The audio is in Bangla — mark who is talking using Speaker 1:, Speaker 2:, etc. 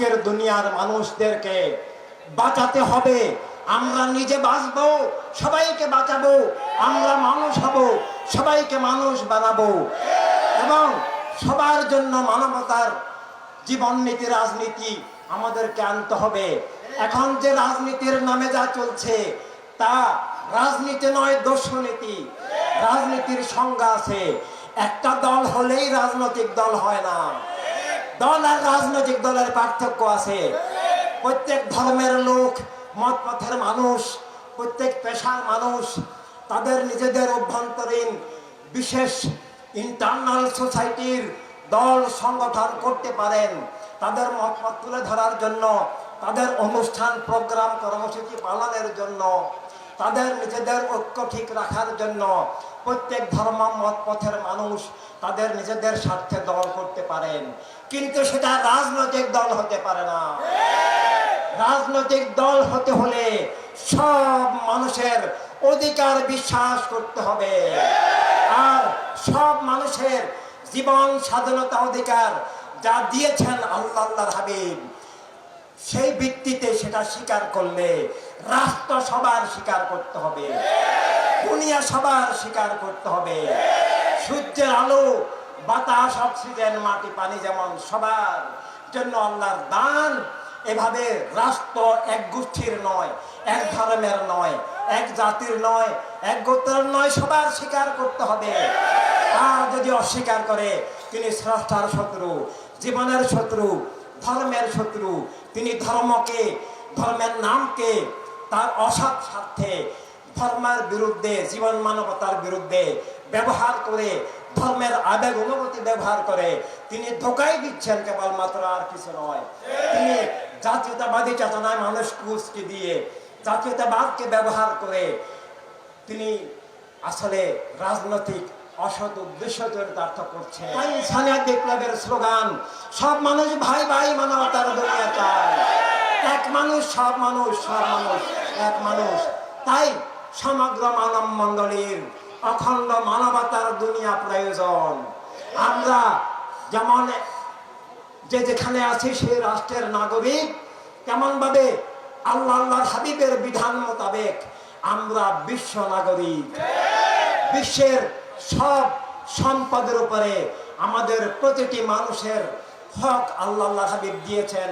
Speaker 1: আজকের দুনিয়ার মানুষদেরকে বাঁচাতে হবে। আমরা নিজে বাঁচবো, সবাইকে বাঁচাবো, আমরা মানুষ হব, সবাইকে মানুষ বানাবো। এবং সবার জন্য মানবতার জীবন নীতি, রাজনীতি আমাদেরকে আনতে হবে। এখন যে রাজনীতির নামে যা চলছে, তা রাজনীতি নয়, দর্শনীতি। রাজনীতির সংজ্ঞা আছে। একটা দল হলেই রাজনৈতিক দল হয় না। দল আর রাজনৈতিক দলের পার্থক্য আছে। প্রত্যেক ধর্মের লোক মত পথের মানুষ, প্রত্যেক পেশার মানুষ, তাদের নিজেদের অভ্যন্তরীণ বিশেষ ইন্টারনাল সোসাইটির দল সংগঠন করতে পারেন। তাদের মত তুলে ধরার জন্য, তাদের অনুষ্ঠান, প্রোগ্রাম, কর্মসূচি পালনের জন্য, তাদের নিজেদের ঐক্য ঠিক রাখার জন্য প্রত্যেক ধর্ম মত পথের মানুষ তাদের নিজেদের স্বার্থে দল করতে পারেন। কিন্তু সেটা রাজনৈতিক দল হতে পারে না। রাজনৈতিক দল হতে হলে সব মানুষের অধিকার বিশ্বাস করতে হবে। আর সব মানুষের জীবন স্বাধীনতা অধিকার যা দিয়েছেন আল্লাহ হাবিব, সেই ভিত্তিতে সেটা স্বীকার করলে রাষ্ট্র সবার স্বীকার করতে হবে। দুনিয়া সবার স্বীকার করতে হবে। সূর্যের আলো বাতাস, অক্সিজেন, মাটি, পানি যেমন সবার জন্য আল্লাহর দান, এভাবে রাষ্ট্র এক গোষ্ঠীর নয়, এক ধর্মের নয়, এক জাতির নয়, এক গোত্রের নয়, সবার স্বীকার করতে হবে। আর যদি অস্বীকার করে, তিনি স্রষ্টার শত্রু, জীবনের শত্রু, ধর্মের শত্রু, তিনি ধর্মকে, ধর্মের নামকে, তার অসৎ স্বার্থে, ধর্মের বিরুদ্ধে, জীবন মানবতার বিরুদ্ধে ব্যবহার করে ধর্মের আবেগ অনুভূতি ব্যবহার করে তিনি ধোকাই দিচ্ছেন কেবলমাত্র আর কিছু নয়। তিনি জাতীয়তাবাদী চেতনায় মানুষ উস্কে দিয়ে, জাতীয়তাবাদকে ব্যবহার করে তিনি আসলে রাজনৈতিক অসৎ উদ্দেশ্য চরিতার্থ করছে ইনসানিয়া বিপ্লবের স্লোগান, সব মানুষ ভাই ভাই মানবতার দুনিয়া চায় এক মানুষ, সব মানুষ সব মানুষ, এক মানুষ। তাই সমগ্র মানব মণ্ডলীর অখণ্ড মানবতার দুনিয়া প্রয়োজন। আমরা যেমন যে যেখানে আছি, সেই রাষ্ট্রের নাগরিক কেমন ভাবে আল্লাহ আল্লাহর হাবিবের বিধান মোতাবেক আমরা বিশ্ব নাগরিক। বিশ্বের সব সম্পদের উপরে আমাদের প্রতিটি মানুষের হক আল্লাহ আল্লাহ হাবিব দিয়েছেন।